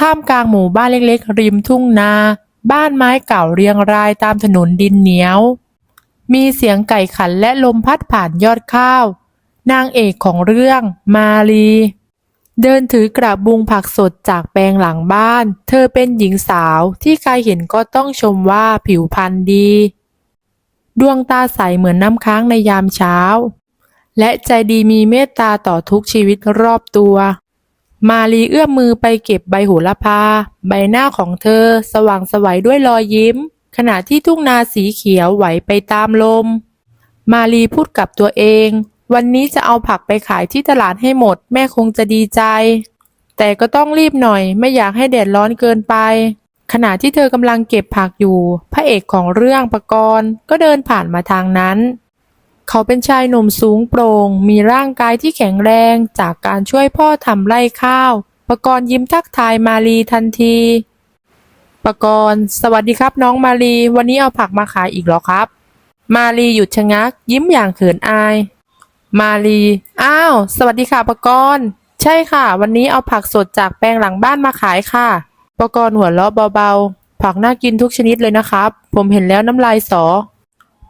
ท่ามกลางหมู่บ้านเล็กๆ ริมทุ่งนา บ้านไม้เก่าเรียงรายตามถนนดินเหนียว มีเสียงไก่ขันและลมพัดผ่านยอดข้าว นางเอกของเรื่องมาลีเดินถือกระบุงผักสดจากแปลงหลังบ้าน เธอเป็นหญิงสาวที่ใครเห็นก็ต้องชมว่าผิวพรรณดี ดวงตาใสเหมือนน้ำค้างในยามเช้า และใจดีมีเมตตาต่อทุกชีวิตรอบตัว มาลีเอื้อมมือไปเก็บใบโหระพา ใบหน้าของเธอ สว่างสวัยด้วยรอยยิ้ม ขณะที่ทุ่งนาสีเขียวไหวไปตามลม มาลีพูดกับตัวเอง วันนี้จะเอาผักไปขายที่ตลาดให้หมด แม่คงจะดีใจ แต่ก็ต้องรีบหน่อย ไม่อยากให้แดดร้อนเกินไป ขณะที่เธอกำลังเก็บผักอยู่ พระเอกของเรื่องประกรณ์ก็เดินผ่านมาทางนั้น เขาเป็นชายหนุ่มสูงโปร่ง มีร่างกายที่แข็งแรงจากการช่วยพ่อทำไร่ข้าวปรกรณ์ยิ้มทักทายมาลีทันทีปรกรณ์สวัสดีครับน้องมาลี วันนี้เอาผักมาขายอีกหรอครับ มาลีหยุดชะงัก ยิ้มอย่างเขินอาย มาลี อ้าว สวัสดีค่ะปรกรณ์ใช่ค่ะ วันนี้เอาผักสดจากแปลงหลังบ้านมาขายค่ะปรกรณ์หัวเราะเบาๆ ผักน่ากินทุกชนิดเลยนะครับ ผมเห็นแล้วน้ำลายสอ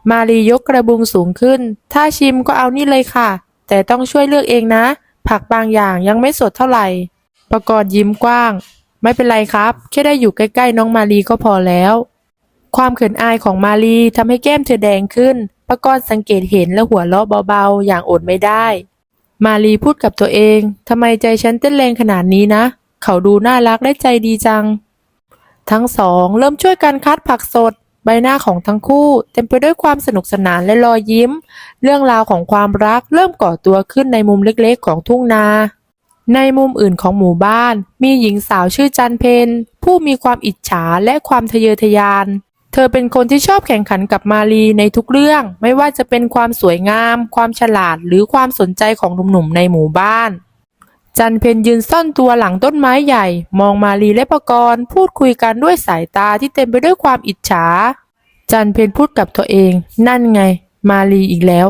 มาลียกกระบุงสูงขึ้น ถ้าชิมก็เอานี่เลยค่ะ แต่ต้องช่วยเลือกเองนะ ผักบางอย่างยังไม่สดเท่าไหร่ประกรณ์ยิ้มกว้าง ไม่เป็นไรครับ แค่ได้อยู่ใกล้ๆน้องมาลีก็พอแล้ว ความเขินอายของมาลีทำให้แก้มเธอแดงขึ้นประกรณ์สังเกตเห็นและหัวเราะเบาๆ อย่างอดไม่ได้ มาลีพูดกับตัวเองทำไมใจฉันเต้นแรงขนาดนี้นะ เขาดูน่ารักและใจดีจัง ทั้งสองเริ่มช่วยกันคัดผักสด ใบหน้าของทั้งคู่เต็มไปด้วยความสนุกสนานและรอยยิ้ม เรื่องราวของความรักเริ่มก่อตัวขึ้นในมุมเล็กๆ ของทุ่งนา ในมุมอื่นของหมู่บ้าน มีหญิงสาวชื่อจันเพนผู้มีความอิจฉาและความทะเยอทะยาน เธอเป็นคนที่ชอบแข่งขันกับมาลีในทุกเรื่อง ไม่ว่าจะเป็นความสวยงาม ความฉลาดหรือความสนใจของหนุ่มๆในหมู่บ้าน จันเพนยืนซ่อนตัวหลังต้นไม้ใหญ่ มองมาลีและปกรณ์พูดคุยกันด้วยสายตาที่เต็มไปด้วยความอิจฉา จันเพนพูดกับตัวเอง นั่นไง มาลีอีกแล้ว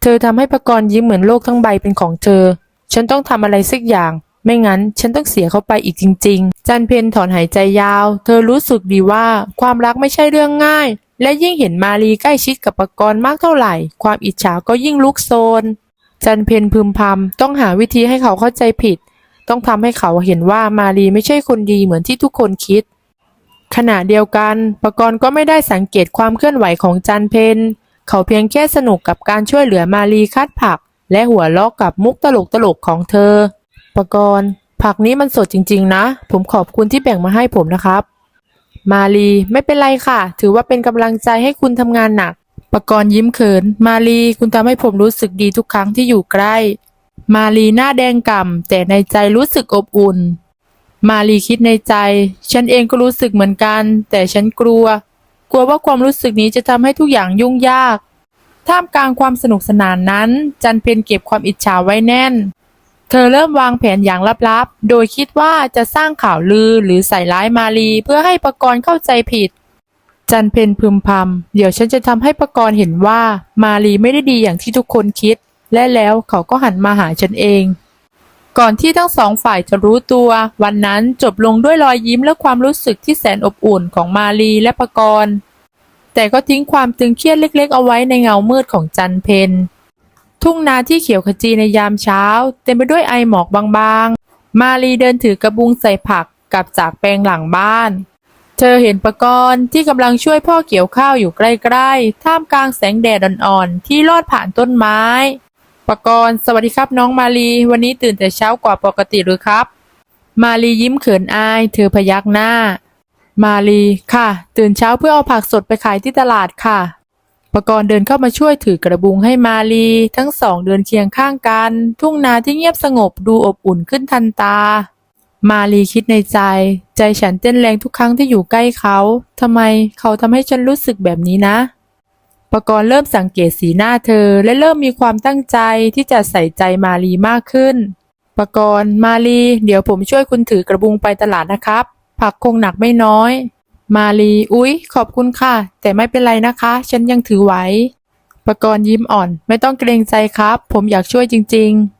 เธอทำให้ปกรณ์ยิ้มเหมือนโลกทั้งใบเป็นของเธอ ฉันต้องทำอะไรสักอย่าง ไม่งั้น ฉันต้องเสียเขาไปอีกจริง ๆ จันเพนถอนหายใจยาว เธอรู้สึกดีว่าความรักไม่ใช่เรื่องง่าย และยิ่งเห็นมาลีใกล้ชิดกับปกรณ์มากเท่าไหร่ ความอิจฉาก็ยิ่งลุกโซน จันเพนพึมพำต้องหาวิธีให้เขาเข้าใจผิด ต้องทำให้เขาเห็นว่ามาลีไม่ใช่คนดีเหมือนที่ทุกคนคิด ขณะเดียวกันปกรณ์ก็ไม่ได้สังเกตความเคลื่อนไหวของจันเพนเขาเพียงแค่สนุกกับการช่วยเหลือมาลีคัดผัก และหัวเราะกับมุกตลกตลกของเธอปกรณ์ผักนี้มันสดจริง ๆ นะ ผมขอบคุณที่แบ่งมาให้ผมนะครับ มาลีไม่เป็นไรค่ะ ถือว่าเป็นกำลังใจให้คุณทำงานหนัก ปกรณ์ยิ้มเขิน มาลีคุณทำให้ผมรู้สึกดีทุกครั้งที่อยู่ใกล้ มาลีหน้าแดงก่ำแต่ในใจรู้สึกอบอุ่น มาลีคิดในใจ ฉันเองก็รู้สึกเหมือนกัน แต่ฉันกลัว กลัวว่าความรู้สึกนี้จะทำให้ทุกอย่างยุ่งยาก ท่ามกลางความสนุกสนานนั้น จันเพนเก็บความอิจฉาไว้แน่น เธอเริ่มวางแผนอย่างลับๆ โดยคิดว่าจะสร้างข่าวลือหรือใส่ร้ายมาลีเพื่อให้ประกรณ์เข้าใจผิด จันเพนพึมพำ เดี๋ยวฉันจะทำให้ประกรณ์เห็นว่ามาลีไม่ได้ดีอย่างที่ทุกคนคิด และแล้วเขาก็หันมาหาฉันเอง ก่อนที่ทั้งสองฝ่ายจะรู้ตัว วันนั้นจบลงด้วยรอยยิ้มและความรู้สึกที่แสนอบอุ่นของมาลีและประกรณ์ แต่ก็ทิ้งความตึงเครียดเล็ก ๆ เอาไว้ในเงามืดของจันเพน ทุ่งนาที่เขียวขจีในยามเช้า เต็มไปด้วยไอหมอกบางๆ มาลีเดินถือกระบุงใส่ผักกลับจากแปลงหลังบ้าน เธอเห็นประกรณ์ที่กำลังช่วยพ่อเกี่ยวข้าวอยู่ใกล้ๆ ท่ามกลางแสงแดดอ่อนๆ ที่ลอดผ่านต้นไม้ ประกรณ์สวัสดีครับน้องมาลีวันนี้ตื่นแต่เช้ากว่าปกติหรือครับ มาลียิ้มเขินอาย เธอพยักหน้า มาลีค่ะ ตื่นเช้าเพื่อเอาผักสดไปขายที่ตลาดค่ะ ประกรณ์เดินเข้ามาช่วยถือกระบุงให้มาลี ทั้งสองเดินเคียงข้างกัน ทุ่งนาที่เงียบสงบดูอบอุ่นขึ้นทันตา มาลีคิดในใจ ใจฉันเต้นแรงทุกครั้งที่อยู่ใกล้เขาทำไมเขาทำให้ฉันรู้สึกแบบนี้นะ ประกรณ์เริ่มสังเกตสีหน้าเธอ และเริ่มมีความตั้งใจที่จะใส่ใจมาลีมากขึ้น ประกรณ์มาลี เดี๋ยวผมช่วยคุณถือกระบุงไปตลาดนะครับ ผักคงหนักไม่น้อย มาลี อุ๊ย ขอบคุณค่ะ แต่ไม่เป็นไรนะคะ ฉันยังถือไหวประกรณ์ยิ้มอ่อน ไม่ต้องเกรงใจครับ ผมอยากช่วยจริง ๆ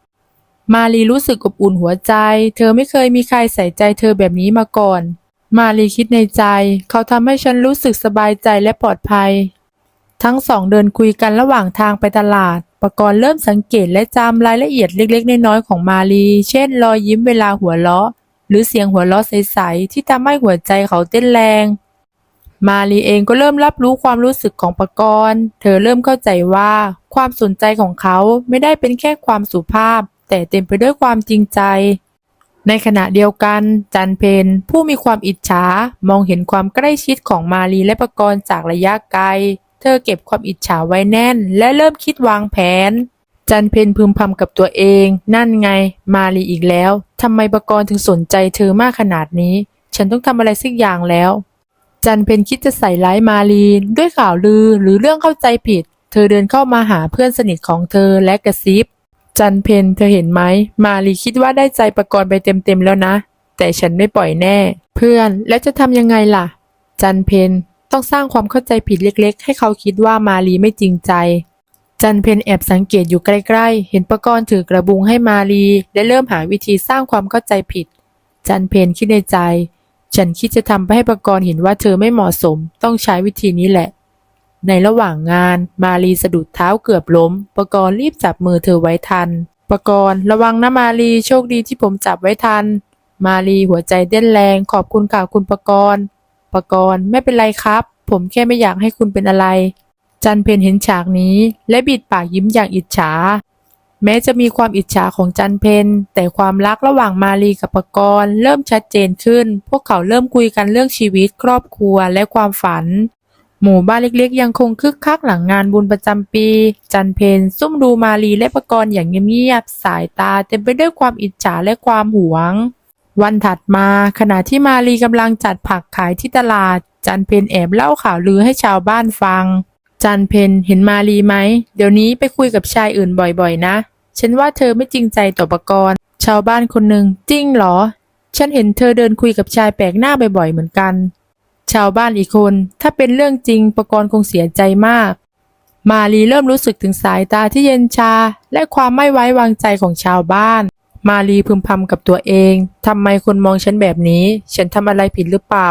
มาลีรู้สึกอบอุ่นหัวใจ เธอไม่เคยมีใครใส่ใจเธอแบบนี้มาก่อน มาลีคิดในใจ เขาทำให้ฉันรู้สึกสบายใจและปลอดภัย ทั้งสองเดินคุยกันระหว่างทางไปตลาดปกรณ์เริ่มสังเกตและจำรายละเอียดเล็กๆ น้อยๆของมาลีเช่น รอยยิ้มเวลาหัวเราะ หรือเสียงหัวเราะใสๆที่ทำให้หัวใจเขาเต้นแรงมาลีเองก็เริ่มรับรู้ความรู้สึกของปกรณ์ เธอเริ่มเข้าใจว่า ความสนใจของเขาไม่ได้เป็นแค่ความสุภาพ แต่เต็มไปด้วยความจริงใจ ในขณะเดียวกัน จันเพนผู้มีความอิจฉามองเห็นความใกล้ชิดของมาลีและปกรณ์จากระยะไกล เธอเก็บความอิจฉาไว้แน่น และเริ่มคิดวางแผน จันเพนพึมพำกับตัวเอง นั่นไง มาลีอีกแล้วทำไมปกรณ์ถึงสนใจเธอมากขนาดนี้ ฉันต้องทำอะไรสักอย่างแล้วจันเพนคิดจะใส่ร้ายมาลีด้วยข่าวลือหรือเรื่องเข้าใจผิด เธอเดินเข้ามาหาเพื่อนสนิทของเธอและกระซิบ จันเพนเธอเห็นไหม มาลีคิดว่าได้ใจประกรณ์ไปเต็มๆแล้วนะ แต่ฉันไม่ปล่อยแน่ เพื่อนแล้วจะทำยังไงล่ะ จันเพนต้องสร้างความเข้าใจผิดเล็กๆ ให้เขาคิดว่ามาลีไม่จริงใจ จันเพนแอบสังเกตอยู่ใกล้ๆ เห็นประกรณ์ถือกระบุงให้มาลีและเริ่มหาวิธีสร้างความเข้าใจผิด จันเพนคิดในใจ ฉันคิดจะทำให้ประกรณ์เห็นว่าเธอไม่เหมาะสม ต้องใช้วิธีนี้แหละ ในระหว่างงานมาลีสะดุดเท้าเกือบล้ม ประกรณ์รีบจับมือเธอไว้ทัน ประกรณ์ระวังนะมาลีโชคดีที่ผมจับไว้ทัน มาลีหัวใจเต้นแรงขอบคุณค่ะคุณประกรณ์ประกรณ์ไม่เป็นไรครับ ผมแค่ไม่อยากให้คุณเป็นอะไร จันเพนเห็นฉากนี้ และบิดปากยิ้มอย่างอิจฉา แม้จะมีความอิจฉาของจันเพนแต่ความรักระหว่างมาลีกับปรกรณ์เริ่มชัดเจนขึ้น พวกเขาเริ่มคุยกันเรื่องชีวิตครอบครัวและความฝัน หมู่บ้านเล็กๆ ยังคงคึกคักหลังงานบุญประจำปี จันเพนซุ่มดูมาลีและปกรณ์อย่างเงียบๆ สายตาเต็มไปด้วยความอิจฉาและความหวง วันถัดมาขณะที่มาลีกำลังจัดผักขายที่ตลาด จันเพนแอบเล่าข่าวลือให้ชาวบ้านฟัง จันเพนเห็นมาลีไหม เดี๋ยวนี้ไปคุยกับชายอื่นบ่อยๆ นะ ฉันว่าเธอไม่จริงใจต่อปกรณ์ ชาวบ้านคนหนึ่งจริงเหรอ ฉันเห็นเธอเดินคุยกับชายแปลกหน้าบ่อยๆ เหมือนกัน ชาวบ้านอีกคน ถ้าเป็นเรื่องจริงปกรณ์คงเสียใจมาก มาลีเริ่มรู้สึกถึงสายตาที่เย็นชา และความไม่ไว้วางใจของชาวบ้าน มาลีพึมพำกับตัวเองทำไมคนมองฉันแบบนี้ ฉันทำอะไรผิดหรือเปล่า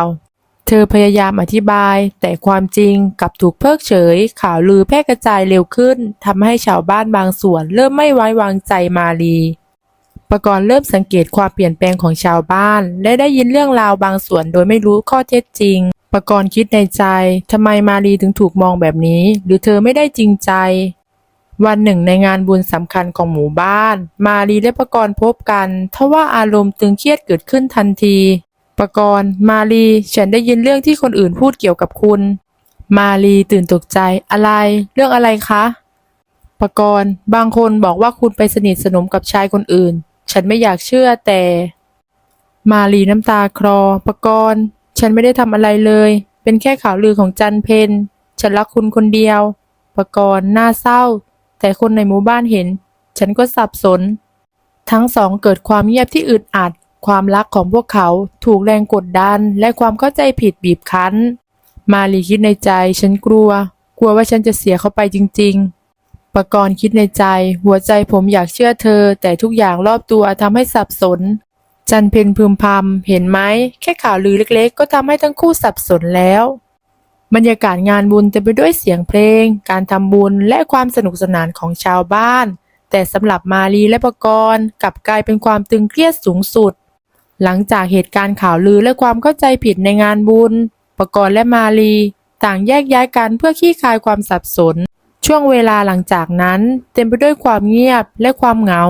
เธอพยายามอธิบาย แต่ความจริงกลับถูกเพิกเฉย ข่าวลือแพร่กระจายเร็วขึ้นทำให้ชาวบ้านบางส่วน เริ่มไม่ไว้วางใจมาลี ประกรณ์เริ่มสังเกตความเปลี่ยนแปลงของชาวบ้าน และได้ยินเรื่องราวบางส่วนโดยไม่รู้ข้อเท็จจริง ประกรณ์คิดในใจทำไมมาลีถึงถูกมองแบบนี้ หรือเธอไม่ได้จริงใจ วันหนึ่งในงานบุญสำคัญของหมู่บ้าน มาลีและประกรณ์พบกันทว่าอารมณ์ตึงเครียดเกิดขึ้นทันที ประกรณ์มาลีฉันได้ยินเรื่องที่คนอื่นพูดเกี่ยวกับคุณ มาลีตื่นตกใจอะไร เรื่องอะไรคะประกรณ์บางคนบอกว่าคุณไปสนิทสนมกับชายคนอื่น ฉันไม่อยากเชื่อแต่ มาลีน้ำตาคลอประกรณ์ฉันไม่ได้ทำอะไรเลย เป็นแค่ข่าวลือของจันเพนฉันรักคุณคนเดียว ประกรณ์น่าเศร้า แต่คนในหมู่บ้านเห็น ฉันก็สับสน ทั้งสองเกิดความเงียบที่อึดอัด ความรักของพวกเขาถูกแรงกดดัน และความเข้าใจผิดบีบคั้น มาลีคิดในใจ ฉันกลัว กลัวว่าฉันจะเสียเขาไปจริง ๆ ปรกรณ์คิดในใจ หัวใจผมอยากเชื่อเธอ แต่ทุกอย่างรอบตัวทำให้สับสน จันเพนพึมพำเห็นไหม แค่ข่าวลือเล็กๆ ก็ทำให้ทั้งคู่สับสนแล้ว บรรยากาศงานบุญเต็มไปด้วยเสียงเพลง การทำบุญและความสนุกสนานของชาวบ้าน แต่สำหรับมาลีและปรกรณ์กลับกลายเป็นความตึงเครียดสูงสุด หลังจากเหตุการณ์ข่าวลือและความเข้าใจผิดในงานบุญปรกรณ์และมาลี ต่างแยกย้ายกันเพื่อคลี่คลายความสับสน ช่วงเวลาหลังจากนั้นเต็มไปด้วยความเงียบและความเหงา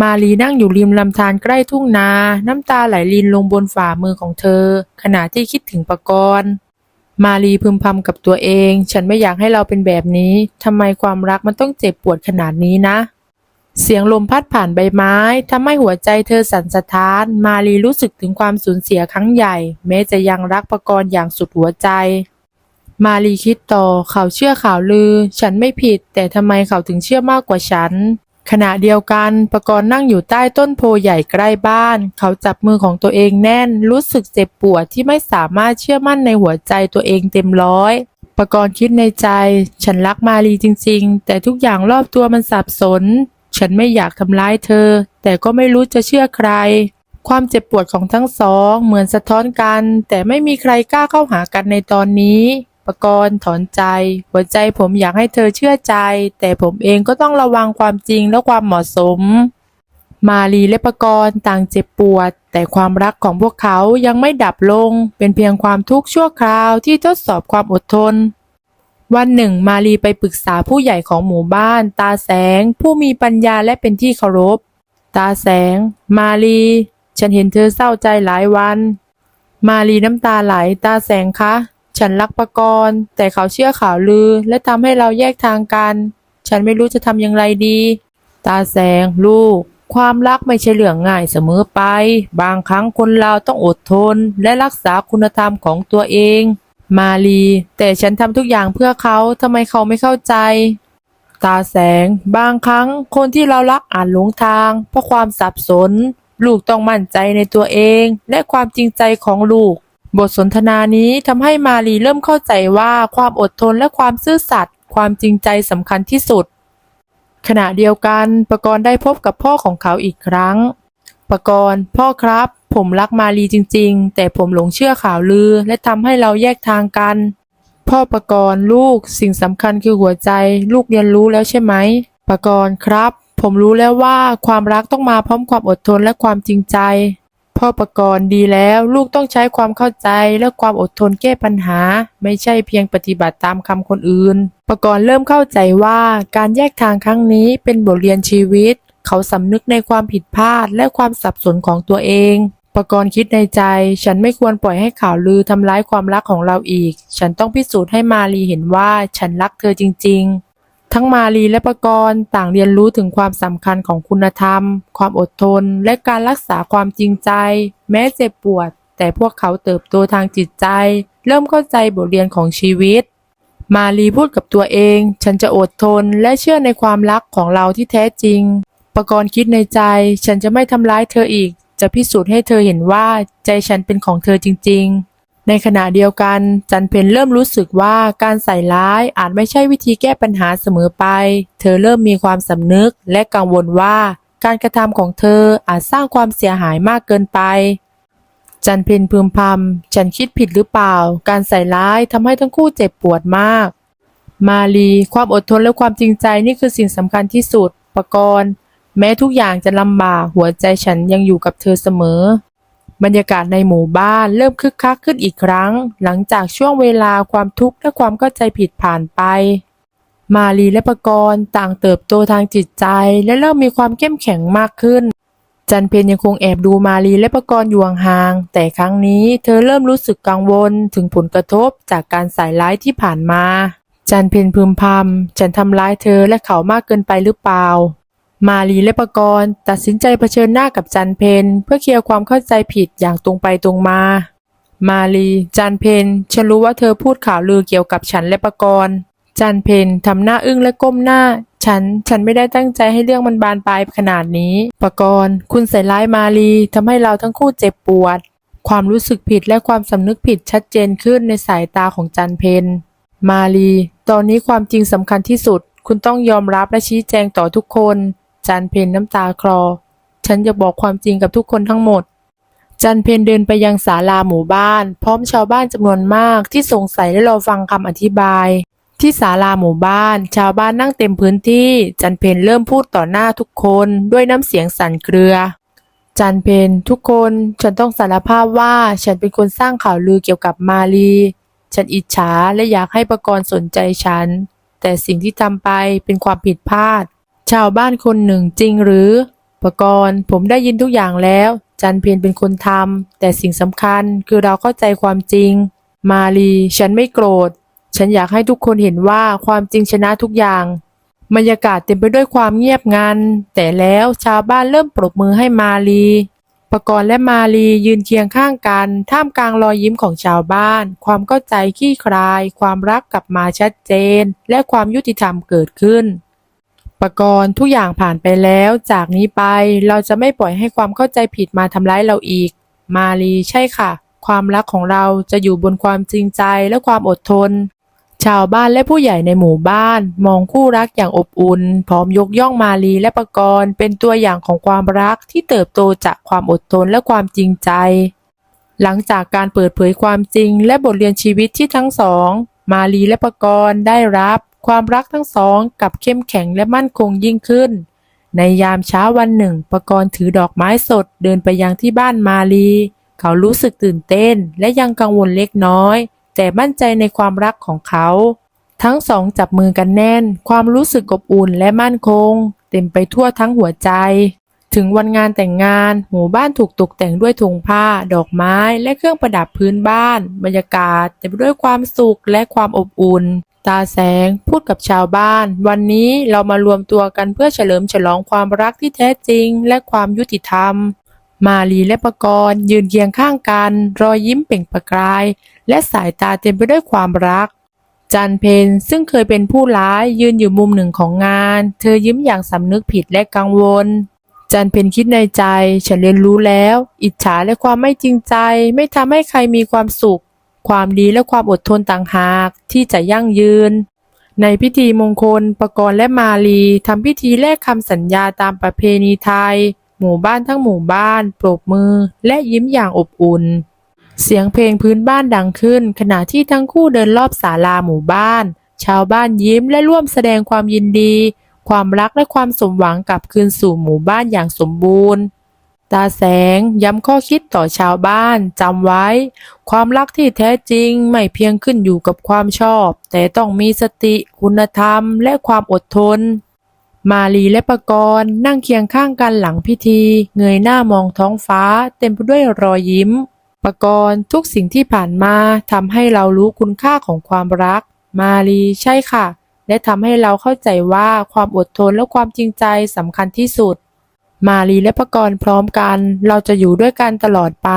มาลีนั่งอยู่ริมลำธารใกล้ทุ่งนา น้ำตาไหลรินลงบนฝ่ามือของเธอ ขณะที่คิดถึงปกรณ์มาลีพึมพำกับตัวเอง ฉันไม่อยากให้เราเป็นแบบนี้ทำไมความรักมันต้องเจ็บปวดขนาดนี้นะ เสียงลมพัดผ่านใบไม้ทำให้หัวใจเธอสั่นสะท้าน มาลีรู้สึกถึงความสูญเสียครั้งใหญ่ แม้จะยังรักปกรณ์อย่างสุดหัวใจ มาลีคิดต่อเขาเชื่อข่าวลือ ฉันไม่ผิด แต่ทำไมเขาถึงเชื่อมากกว่าฉัน ขณะเดียวกันประกรณ์นั่งอยู่ใต้ต้นโพใหญ่ใกล้บ้าน เขาจับมือของตัวเองแน่น รู้สึกเจ็บปวดที่ไม่สามารถเชื่อมั่นในหัวใจตัวเองเต็มร้อยประกรณ์คิดในใจ ฉันรักมาลีจริง ๆ แต่ทุกอย่างรอบตัวมันสับสน ฉันไม่อยากทำร้ายเธอ แต่ก็ไม่รู้จะเชื่อใคร ความเจ็บปวดของทั้งสอง เหมือนสะท้อนกัน แต่ไม่มีใครกล้าเข้าหากันในตอนนี้ ปกรณ์ถอนใจ หัวใจผมอยากให้เธอเชื่อใจ แต่ผมเองก็ต้องระวังความจริงและความเหมาะสม มาลีและปกรณ์ต่างเจ็บปวด แต่ความรักของพวกเขายังไม่ดับลง เป็นเพียงความทุกข์ชั่วคราวที่ทดสอบความอดทน วันหนึ่ง มาลีไปปรึกษาผู้ใหญ่ของหมู่บ้าน ตาแสง ผู้มีปัญญาและเป็นที่เคารพ ตาแสง มาลี ฉันเห็นเธอเศร้าใจหลายวัน มาลีน้ำตาไหลตาแสงคะ ฉันรักปกรณ์แต่เขาเชื่อข่าวลือ และทำให้เราแยกทางกัน ฉันไม่รู้จะทำอย่างไรดี ตาแสงลูก ความรักไม่ใช่เรื่องง่ายเสมอไป บางครั้งคนเราต้องอดทน และรักษาคุณธรรมของตัวเอง มาลี แต่ฉันทำทุกอย่างเพื่อเขาทำไมเขาไม่เข้าใจ ตาแสง บางครั้งคนที่เรารักอาจหลงทาง เพราะความสับสน ลูกต้องมั่นใจในตัวเอง และความจริงใจของลูก บทสนทนานี้ทำให้มาลีเริ่มเข้าใจว่าความอดทนและความซื่อสัตย์ความจริงใจสำคัญที่สุด ขณะเดียวกันประกรณ์ได้พบกับพ่อของเขาอีกครั้งประกรณ์พ่อครับ ผมรักมาลีจริง ๆ แต่ผมหลงเชื่อข่าวลือ และทำให้เราแยกทางกัน พ่อประกรณ์ลูกสิ่งสำคัญคือหัวใจ ลูกเรียนรู้แล้วใช่ไหมประกรณ์ครับ ผมรู้แล้วว่าความรักต้องมาพร้อมความอดทนและความจริงใจ พ่อประกรณ์ดีแล้ว ลูกต้องใช้ความเข้าใจและความอดทนแก้ปัญหา ไม่ใช่เพียงปฏิบัติตามคำคนอื่น ประกรณ์เริ่มเข้าใจว่าการแยกทางครั้งนี้เป็นบทเรียนชีวิต เขาสำนึกในความผิดพลาดและความสับสนของตัวเองประกรณ์คิดในใจ ฉันไม่ควรปล่อยให้ข่าวลือทำร้ายความรักของเราอีก ฉันต้องพิสูจน์ให้มาลีเห็นว่าฉันรักเธอจริง ๆ ทั้งมาลีและประกรณ์ต่างเรียนรู้ถึงความสำคัญของคุณธรรม ความอดทน และการรักษาความจริงใจ แม้เจ็บปวด แต่พวกเขาเติบโตทางจิตใจ เริ่มเข้าใจบทเรียนของชีวิต มาลีพูดกับตัวเอง ฉันจะอดทนและเชื่อในความรักของเราที่แท้จริง ประกรณ์คิดในใจ ฉันจะไม่ทำร้ายเธออีก จะพิสูจน์ให้เธอเห็นว่าใจฉันเป็นของเธอจริง ๆ ในขณะเดียวกัน จันเพนเริ่มรู้สึกว่าการใส่ร้ายอาจไม่ใช่วิธีแก้ปัญหาเสมอไป เธอเริ่มมีความสำนึกและกังวลว่า การกระทำของเธออาจสร้างความเสียหายมากเกินไป จันเพนพึมพำฉันคิดผิดหรือเปล่า การใส่ร้ายทำให้ทั้งคู่เจ็บปวดมาก มาลีความอดทนและความจริงใจนี่คือสิ่งสำคัญที่สุด ประกรณ์แม้ทุกอย่างจะลำบากหัวใจฉันยังอยู่กับเธอเสมอ บรรยากาศในหมู่บ้านเริ่มคึกคักขึ้นอีกครั้ง หลังจากช่วงเวลาความทุกข์และความเข้าใจผิดผ่านไป มาลีและประกรณ์ต่างเติบโตทางจิตใจและเริ่มมีความเข้มแข็งมากขึ้น จันเพนยังคงแอบดูมาลีและประกรณ์อยู่ห่างๆแต่ครั้งนี้เธอเริ่มรู้สึกกังวลถึงผลกระทบจากการใส่ร้ายที่ผ่านมา จันเพนพึมพำฉันทำร้ายเธอและเขามากเกินไปหรือเปล่า มาลีและประกรณ์ตัดสินใจเผชิญหน้ากับจันเพนเพื่อเคลียร์ความเข้าใจผิดอย่างตรงไปตรงมา มาลี จันเพนฉันรู้ว่าเธอพูดข่าวลือเกี่ยวกับฉันและประกรณ์จันเพนทำหน้าอึ้งและก้มหน้า ฉัน ฉันไม่ได้ตั้งใจให้เรื่องมันบานปลายขนาดนี้ประกรณ์คุณใส่ร้ายมาลีทำให้เราทั้งคู่เจ็บปวด ความรู้สึกผิดและความสำนึกผิดชัดเจนขึ้นในสายตาของจันเพนมาลี ตอนนี้ความจริงสำคัญที่สุด คุณต้องยอมรับและชี้แจงต่อทุกคน จันเพนน้ำตาคลอ ฉันจะบอกความจริงกับทุกคนทั้งหมด จันเพนเดินไปยังศาลาหมู่บ้าน พร้อมชาวบ้านจำนวนมากที่สงสัยและรอฟังคำอธิบาย ที่ศาลาหมู่บ้าน ชาวบ้านนั่งเต็มพื้นที่ จันเพนเริ่มพูดต่อหน้าทุกคนด้วยน้ำเสียงสั่นเครือจันเพนทุกคนฉันต้องสารภาพว่าฉันเป็นคนสร้างข่าวลือเกี่ยวกับมาลี ฉันอิจฉาและอยากให้ประกรณ์สนใจฉัน แต่สิ่งที่ทำไปเป็นความผิดพลาด ชาวบ้านคนหนึ่งจริงหรือ ประกรณ์ผมได้ยินทุกอย่างแล้ว จันเพียรเป็นคนทำแต่สิ่งสำคัญคือเราเข้าใจความจริง มาลีฉันไม่โกรธ ฉันอยากให้ทุกคนเห็นว่าความจริงชนะทุกอย่างบรรยากาศเต็มไปด้วยความเงียบงัน แต่แล้วชาวบ้านเริ่มปรบมือให้มาลีปรกรณ์และมาลียืนเคียงข้างกัน ท่ามกลางรอยยิ้มของชาวบ้าน ความเข้าใจขี้คลาย ความรักกลับมาชัดเจน และความยุติธรรมเกิดขึ้น ปรกรณ์ทุกอย่างผ่านไปแล้ว จากนี้ไปเราจะไม่ปล่อยให้ความเข้าใจผิดมาทำร้ายเราอีก มาลีใช่ค่ะ ความรักของเราจะอยู่บนความจริงใจและความอดทน ชาวบ้านและผู้ใหญ่ในหมู่บ้าน มองคู่รักอย่างอบอุ่น พร้อมยกย่องมาลีและปกรณ์เป็นตัวอย่างของความรักที่เติบโตจากความอดทนและความจริงใจ หลังจากการเปิดเผยความจริงและบทเรียนชีวิตที่ทั้งสอง มาลีและปกรณ์ได้รับ ความรักทั้งสองกับเข้มแข็งและมั่นคงยิ่งขึ้น ในยามเช้าวันหนึ่งปกรณ์ถือดอกไม้สดเดินไปยังที่บ้านมาลี เขารู้สึกตื่นเต้นและยังกังวลเล็กน้อย แต่มั่นใจในความรักของเขา ทั้งสองจับมือกันแน่น ความรู้สึกอบอุ่นและมั่นคง เต็มไปทั่วทั้งหัวใจ ถึงวันงานแต่งงาน หมู่บ้านถูกตกแต่งด้วยธงผ้า ดอกไม้ และเครื่องประดับพื้นบ้าน บรรยากาศเต็มไปด้วยความสุขและความอบอุ่น ตาแสงพูดกับชาวบ้าน วันนี้เรามารวมตัวกันเพื่อเฉลิมฉลองความรักที่แท้จริง และความยุติธรรม มาลีและปกรณ์ยืนเคียงข้างกัน รอยยิ้มเปล่งประกาย และสายตาเต็มไปด้วยความรัก จันเพนซึ่งเคยเป็นผู้ร้ายยืนอยู่มุมหนึ่งของงาน เธอยิ้มอย่างสำนึกผิดและกังวล จันเพนคิดในใจ ฉันเรียนรู้แล้ว อิจฉาและความไม่จริงใจ ไม่ทำให้ใครมีความสุข ความดีและความอดทนต่างหากที่จะยั่งยืน ในพิธีมงคลปกรณ์และมาลีทำพิธีแลกคำสัญญาตามประเพณีไทย หมู่บ้านทั้งหมู่บ้าน ปรบมือ และยิ้มอย่างอบอุ่น เสียงเพลงพื้นบ้านดังขึ้น ขณะที่ทั้งคู่เดินรอบศาลาหมู่บ้าน ชาวบ้านยิ้มและร่วมแสดงความยินดี ความรักและความสมหวังกลับคืนสู่หมู่บ้านอย่างสมบูรณ์ ตาแสงย้ำข้อคิดต่อชาวบ้านจำไว้ ความรักที่แท้จริงไม่เพียงขึ้นอยู่กับความชอบ แต่ต้องมีสติ คุณธรรม และความอดทน มาลีและปกรณ์นั่งเคียงข้างกันหลังพิธี เงยหน้ามองท้องฟ้า เต็มไปด้วยรอยยิ้ม ปกรณ์ทุกสิ่งที่ผ่านมาทำให้เรารู้คุณค่าของความรัก มาลีใช่ค่ะ และทำให้เราเข้าใจว่าความอดทนและความจริงใจสำคัญที่สุด มาลีและปกรณ์พร้อมกัน เราจะอยู่ด้วยกันตลอดไป